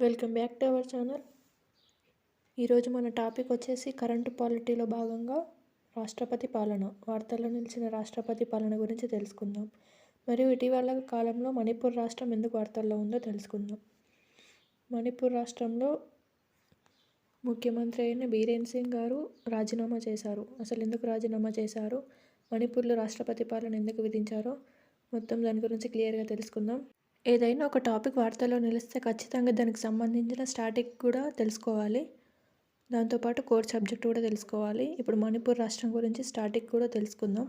Welcome back to our channel. ఈరోజు మన topic వచ్చేసి కరెంటు పాలిటీలో భాగంగా రాష్ట్రపతి పాలన వార్తల్లో నిలిచిన రాష్ట్రపతి పాలన గురించి తెలుసుకుందాం. మరియు ఇటీవల కాలంలో మణిపూర్ రాష్ట్రం ఎందుకు వార్తల్లో ఉందో తెలుసుకుందాం. మణిపూర్ రాష్ట్రంలో ముఖ్యమంత్రి అయిన బీరేన్ సింగ్ గారు రాజీనామా చేశారు. అసలు ఎందుకు రాజీనామా చేశారు? మణిపూర్లో రాష్ట్రపతి పాలన ఎందుకు విధించారో మొత్తం దాని గురించి క్లియర్గా తెలుసుకుందాం. ఏదైనా ఒక టాపిక్ వార్తల్లో నిలిస్తే ఖచ్చితంగా దానికి సంబంధించిన స్టాటిక్ కూడా తెలుసుకోవాలి. దాంతోపాటు కోర్ సబ్జెక్ట్ కూడా తెలుసుకోవాలి. ఇప్పుడు మణిపూర్ రాష్ట్రం గురించి స్టాటిక్ కూడా తెలుసుకుందాం.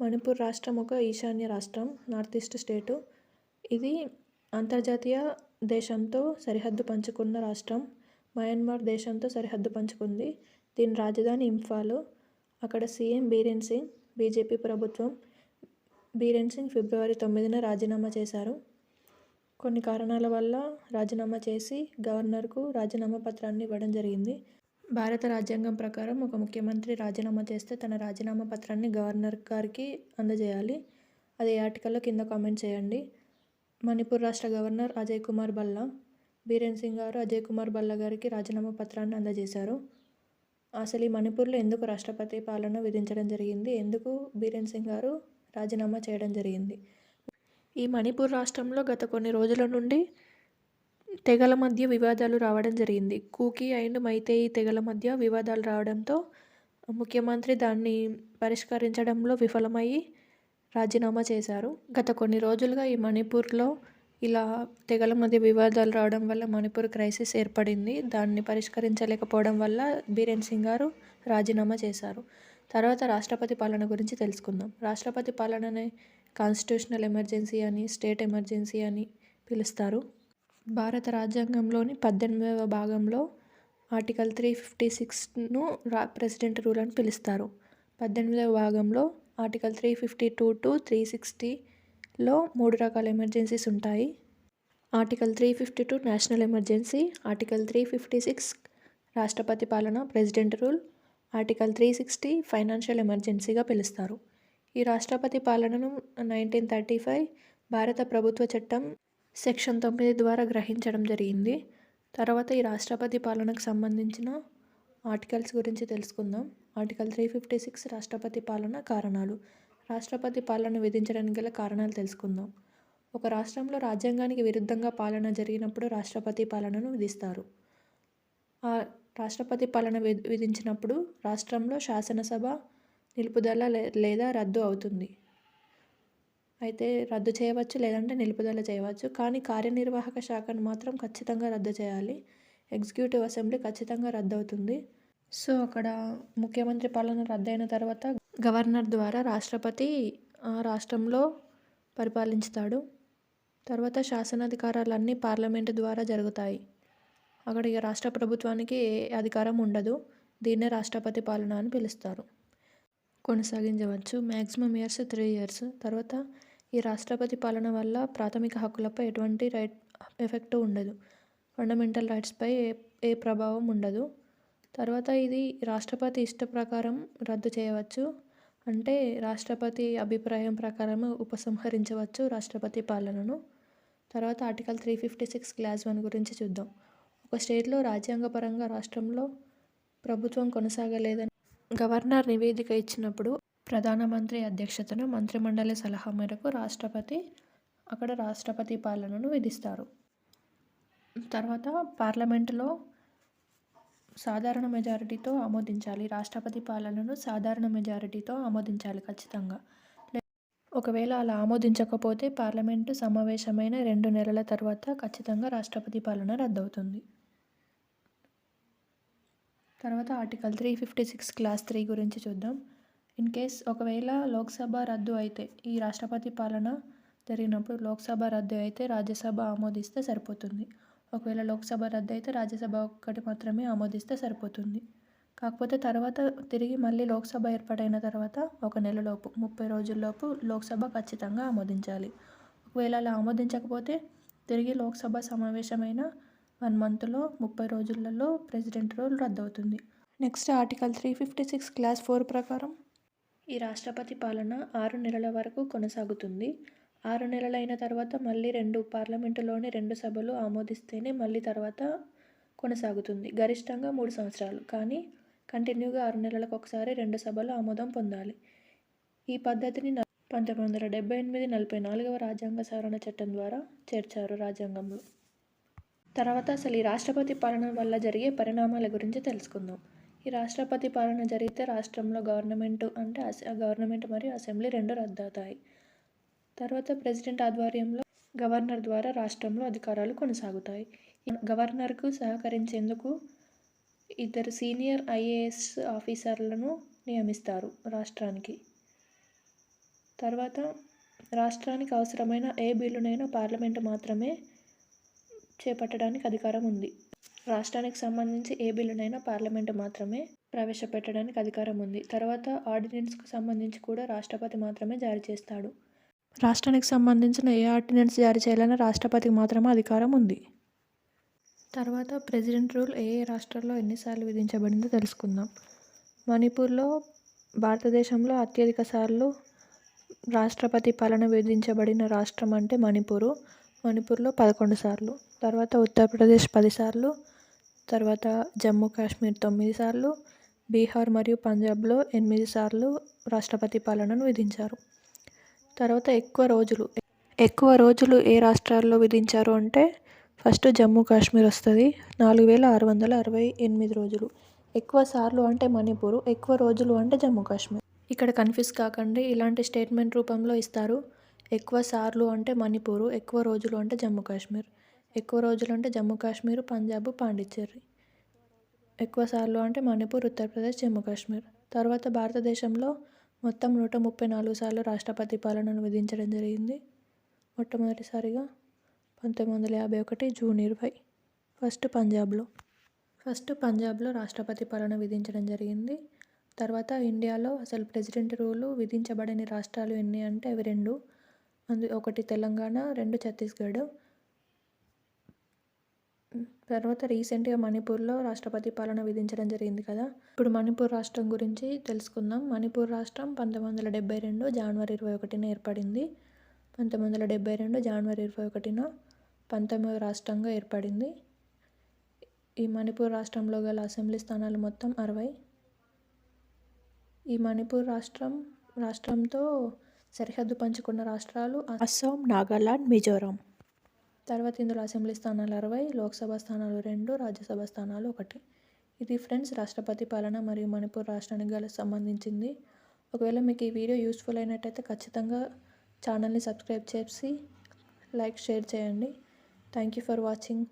మణిపూర్ రాష్ట్రం ఒక ఈశాన్య రాష్ట్రం నార్త్ ఈస్ట్ స్టేటు. ఇది అంతర్జాతీయ దేశంతో సరిహద్దు పంచుకున్న రాష్ట్రం. మయన్మార్ దేశంతో సరిహద్దు పంచుకుంది. దీని రాజధాని ఇంఫాల్. అక్కడ సీఎం బీరేన్ సింగ్ బీజేపీ ప్రభుత్వం బీరేన్ సింగ్ ఫిబ్రవరి తొమ్మిదిన రాజీనామా చేశారు. కొన్ని కారణాల వల్ల రాజీనామా చేసి గవర్నర్కు రాజీనామా పత్రాన్ని ఇవ్వడం జరిగింది. భారత రాజ్యాంగం ప్రకారం ఒక ముఖ్యమంత్రి రాజీనామా చేస్తే తన రాజీనామా పత్రాన్ని గవర్నర్ గారికి అందజేయాలి. అది ఆర్టికల్లో కింద కామెంట్ చేయండి. మణిపూర్ రాష్ట్ర గవర్నర్ అజయ్ కుమార్ బల్లా బీరేన్ సింగ్ గారు అజయ్ కుమార్ బల్లా గారికి రాజీనామా పత్రాన్ని అందజేశారు. అసలు ఈ మణిపూర్లో ఎందుకు రాష్ట్రపతి పాలన విధించడం జరిగింది? ఎందుకు బీరేన్ సింగ్ గారు రాజీనామా చేయడం జరిగింది? ఈ మణిపూర్ రాష్ట్రంలో గత కొన్ని రోజుల నుండి తెగల మధ్య వివాదాలు రావడం జరిగింది. కూకీ అండ్ మైతేయి తెగల మధ్య వివాదాలు రావడంతో ముఖ్యమంత్రి దాన్ని పరిష్కరించడంలో విఫలమయ్యి రాజీనామా చేశారు. గత కొన్ని రోజులుగా ఈ మణిపూర్లో ఇలా తెగల మధ్య వివాదాలు రావడం వల్ల మణిపూర్ క్రైసిస్ ఏర్పడింది. దాన్ని పరిష్కరించలేకపోవడం వల్ల బీరేన్ సింగ్ గారు రాజీనామా చేశారు. తర్వాత రాష్ట్రపతి పాలన గురించి తెలుసుకుందాం. రాష్ట్రపతి పాలననే కాన్స్టిట్యూషనల్ ఎమర్జెన్సీ అని స్టేట్ ఎమర్జెన్సీ అని పిలుస్తారు. భారత రాజ్యాంగంలోని పద్దెనిమిదవ భాగంలో ఆర్టికల్ త్రీ ఫిఫ్టీ సిక్స్ను రా ప్రెసిడెంట్ రూల్ అని పిలుస్తారు. పద్దెనిమిదవ భాగంలో article three fifty two to three సిక్స్టీలో మూడు రకాల ఎమర్జెన్సీస్ ఉంటాయి. Article three fifty two national emergency article three fifty six రాష్ట్రపతి పాలన president rule article three sixty financial ఎమర్జెన్సీగా పిలుస్తారు. ఈ రాష్ట్రపతి పాలనను నైన్టీన్ థర్టీ ఫైవ్ భారత ప్రభుత్వ చట్టం సెక్షన్ తొమ్మిది ద్వారా గ్రహించడం జరిగింది. తర్వాత ఈ రాష్ట్రపతి పాలనకు సంబంధించిన ఆర్టికల్స్ గురించి తెలుసుకుందాం. ఆర్టికల్ త్రీ ఫిఫ్టీ సిక్స్ రాష్ట్రపతి పాలన కారణాలు. రాష్ట్రపతి పాలన విధించడానికి గల కారణాలు తెలుసుకుందాం. ఒక రాష్ట్రంలో రాజ్యాంగానికి విరుద్ధంగా పాలన జరిగినప్పుడు రాష్ట్రపతి పాలనను విధిస్తారు. ఆ రాష్ట్రపతి పాలన విధించినప్పుడు రాష్ట్రంలో శాసనసభ నిలుపుదల లేదా రద్దు అవుతుంది. అయితే రద్దు చేయవచ్చు లేదంటే నిలుపుదల చేయవచ్చు. కానీ కార్యనిర్వాహక శాఖను మాత్రం ఖచ్చితంగా రద్దు చేయాలి. ఎగ్జిక్యూటివ్ అసెంబ్లీ ఖచ్చితంగా రద్దు అవుతుంది సో అక్కడ ముఖ్యమంత్రి పాలన రద్దయిన తర్వాత గవర్నర్ ద్వారా రాష్ట్రపతి ఆ రాష్ట్రంలో పరిపాలించుతాడు. తర్వాత శాసనాధికారాలన్నీ పార్లమెంటు ద్వారా జరుగుతాయి. అక్కడ రాష్ట్ర ప్రభుత్వానికి ఏ అధికారం ఉండదు. దీన్నే రాష్ట్రపతి పాలన అని పిలుస్తారు. కొనసాగించవచ్చు. Maximum years three years. తర్వాత ఈ రాష్ట్రపతి పాలన వల్ల ప్రాథమిక హక్కులపై ఎటువంటి రైట్ ఎఫెక్ట్ ఉండదు. ఫండమెంటల్ రైట్స్పై ఏ ఏ ప్రభావం ఉండదు. తర్వాత ఇది రాష్ట్రపతి ఇష్ట ప్రకారం రద్దు చేయవచ్చు. అంటే రాష్ట్రపతి అభిప్రాయం ప్రకారం ఉపసంహరించవచ్చు రాష్ట్రపతి పాలనను. తర్వాత article three fifty six clause one గురించి చూద్దాం. ఒక స్టేట్లో రాజ్యాంగపరంగా రాష్ట్రంలో ప్రభుత్వం కొనసాగలేదని గవర్నర్ నివేదిక ఇచ్చినప్పుడు ప్రధానమంత్రి అధ్యక్షతన మంత్రిమండలి సలహా మేరకు రాష్ట్రపతి అక్కడ రాష్ట్రపతి పాలనను విధిస్తారు. తర్వాత పార్లమెంటులో సాధారణ మెజారిటీతో ఆమోదించాలి. రాష్ట్రపతి పాలనను సాధారణ మెజారిటీతో ఆమోదించాలి ఖచ్చితంగా. ఒకవేళ అలా ఆమోదించకపోతే పార్లమెంటు సమావేశమైన రెండు నెలల తర్వాత ఖచ్చితంగా రాష్ట్రపతి పాలన రద్దవుతుంది. తర్వాత article three fifty six clause three గురించి చూద్దాం. ఇన్ కేస్ ఒకవేళ లోక్సభ రద్దు అయితే ఈ రాష్ట్రపతి పాలన జరిగినప్పుడు లోక్సభ రద్దు అయితే రాజ్యసభ ఆమోదిస్తే సరిపోతుంది. ఒకవేళ లోక్సభ రద్దు అయితే రాజ్యసభ ఒక్కటి మాత్రమే ఆమోదిస్తే సరిపోతుంది. కాకపోతే తర్వాత తిరిగి మళ్ళీ లోక్సభ ఏర్పాటైన తర్వాత ఒక నెలలోపు ముప్పై రోజుల్లోపు లోక్సభ ఖచ్చితంగా ఆమోదించాలి. ఒకవేళ అలా ఆమోదించకపోతే తిరిగి లోక్సభ సమావేశమైన వన్ మంత్లో ముప్పై రోజులలో president rule రద్దవుతుంది. Next article three fifty six clause four ప్రకారం ఈ రాష్ట్రపతి పాలన ఆరు నెలల వరకు కొనసాగుతుంది. ఆరు నెలలు అయిన తర్వాత మళ్ళీ రెండు పార్లమెంటులోని రెండు సభలు ఆమోదిస్తేనే మళ్ళీ తర్వాత కొనసాగుతుంది. గరిష్టంగా మూడు సంవత్సరాలు. కానీ కంటిన్యూగా ఆరు నెలలకు ఒకసారి రెండు సభలు ఆమోదం పొందాలి. ఈ పద్ధతిని పంతొమ్మిది వందల డెబ్బై ఎనిమిది నలభై నాలుగవ రాజ్యాంగ సవరణ చట్టం ద్వారా చేర్చారు రాజ్యాంగంలో. తర్వాత అసలు ఈ రాష్ట్రపతి పాలన వల్ల జరిగే పరిణామాల గురించి తెలుసుకుందాం. ఈ రాష్ట్రపతి పాలన జరిగితే రాష్ట్రంలో గవర్నమెంట్ అంటే గవర్నమెంట్ మరియు అసెంబ్లీ రెండు రద్దవుతాయి. తర్వాత ప్రెసిడెంట్ ఆధ్వర్యంలో గవర్నర్ ద్వారా రాష్ట్రంలో అధికారాలు కొనసాగుతాయి. గవర్నర్కు సహకరించేందుకు ఇద్దరు సీనియర్ ఐఏఎస్ ఆఫీసర్లను నియమిస్తారు రాష్ట్రానికి. తర్వాత రాష్ట్రానికి అవసరమైన ఏ బిల్లునైనా పార్లమెంటు మాత్రమే చేపట్టడానికి అధికారం ఉంది. రాష్ట్రానికి సంబంధించి ఏ బిల్లునైనా పార్లమెంటు మాత్రమే ప్రవేశపెట్టడానికి అధికారం ఉంది. తర్వాత ఆర్డినెన్స్కు సంబంధించి కూడా రాష్ట్రపతి మాత్రమే జారీ చేస్తాడు. రాష్ట్రానికి సంబంధించిన ఏ ఆర్డినెన్స్ జారీ చేయాలన్నా రాష్ట్రపతికి మాత్రమే అధికారం ఉంది. తర్వాత ప్రెసిడెంట్ రూల్ ఏ ఏ రాష్ట్రాల్లో ఎన్నిసార్లు విధించబడిందో తెలుసుకుందాం. మణిపూర్లో భారతదేశంలో అత్యధిక సార్లు రాష్ట్రపతి పాలన విధించబడిన రాష్ట్రం అంటే మణిపూరు. మణిపూర్లో పదకొండు సార్లు తర్వాత ఉత్తరప్రదేశ్ పది సార్లు తర్వాత జమ్మూ కాశ్మీర్ తొమ్మిది సార్లు బీహార్ మరియు పంజాబ్లో ఎనిమిది సార్లు రాష్ట్రపతి పాలనను విధించారు. తర్వాత ఎక్కువ రోజులు ఎక్కువ రోజులు ఏ రాష్ట్రాల్లో విధించారు అంటే ఫస్ట్ జమ్మూ కాశ్మీర్ వస్తుంది నాలుగు వేల ఆరు వందల అరవై ఎనిమిది రోజులు. ఎక్కువ సార్లు అంటే మణిపూర్ ఎక్కువ రోజులు అంటే జమ్మూ కాశ్మీర్. ఇక్కడ కన్ఫ్యూజ్ కాకండి ఇలాంటి స్టేట్మెంట్ రూపంలో ఇస్తారు. ఎక్కువ సార్లు అంటే మణిపూరు ఎక్కువ రోజులు అంటే జమ్మూ కాశ్మీర్ ఎక్కువ రోజులు అంటే జమ్మూ కాశ్మీర్ పంజాబ్ పాండిచ్చేరి. ఎక్కువ సార్లు అంటే మణిపూర్ ఉత్తరప్రదేశ్ జమ్మూ కాశ్మీర్. తర్వాత భారతదేశంలో మొత్తం నూట ముప్పై నాలుగు సార్లు రాష్ట్రపతి పాలనను విధించడం జరిగింది. మొట్టమొదటిసారిగా పంతొమ్మిది వందల యాభై ఒకటి జూన్ ఇరవై ఫస్ట్ పంజాబ్లో. ఫస్ట్ పంజాబ్లో రాష్ట్రపతి పాలన విధించడం జరిగింది. తర్వాత ఇండియాలో అసలు ప్రెసిడెంట్ రూలు విధించబడని రాష్ట్రాలు ఎన్ని అంటే అవి రెండు. అందు ఒకటి తెలంగాణ రెండు ఛత్తీస్గఢ్. తర్వాత రీసెంట్గా మణిపూర్లో రాష్ట్రపతి పాలన విధించడం జరిగింది కదా. ఇప్పుడు మణిపూర్ రాష్ట్రం గురించి తెలుసుకుందాం. మణిపూర్ రాష్ట్రం పంతొమ్మిది వందల డెబ్బై రెండు జనవరి ఇరవై ఒకటిన ఏర్పడింది. పంతొమ్మిది వందల డెబ్బై రెండు జనవరి ఇరవై ఒకటిన పంతొమ్మిదవ రాష్ట్రంగా ఏర్పడింది. ఈ మణిపూర్ రాష్ట్రంలో గల అసెంబ్లీ స్థానాలు మొత్తం అరవై. ఈ మణిపూర్ రాష్ట్రం రాష్ట్రంతో సరిహద్దు పంచుకున్న రాష్ట్రాలు అస్సాం నాగాలాండ్ మిజోరాం. తర్వాత ఇందులో అసెంబ్లీ స్థానాలు అరవై లోక్సభ స్థానాలు రెండు రాజ్యసభ స్థానాలు ఒకటి. ఇది ఫ్రెండ్స్ రాష్ట్రపతి పాలన మరియు మణిపూర్ రాష్ట్రానికి గల సంబంధించింది. ఒకవేళ మీకు ఈ వీడియో యూస్ఫుల్ అయినట్టయితే ఖచ్చితంగా ఛానల్ని సబ్స్క్రైబ్ చేసి లైక్ షేర్ చేయండి. Thank you for watching.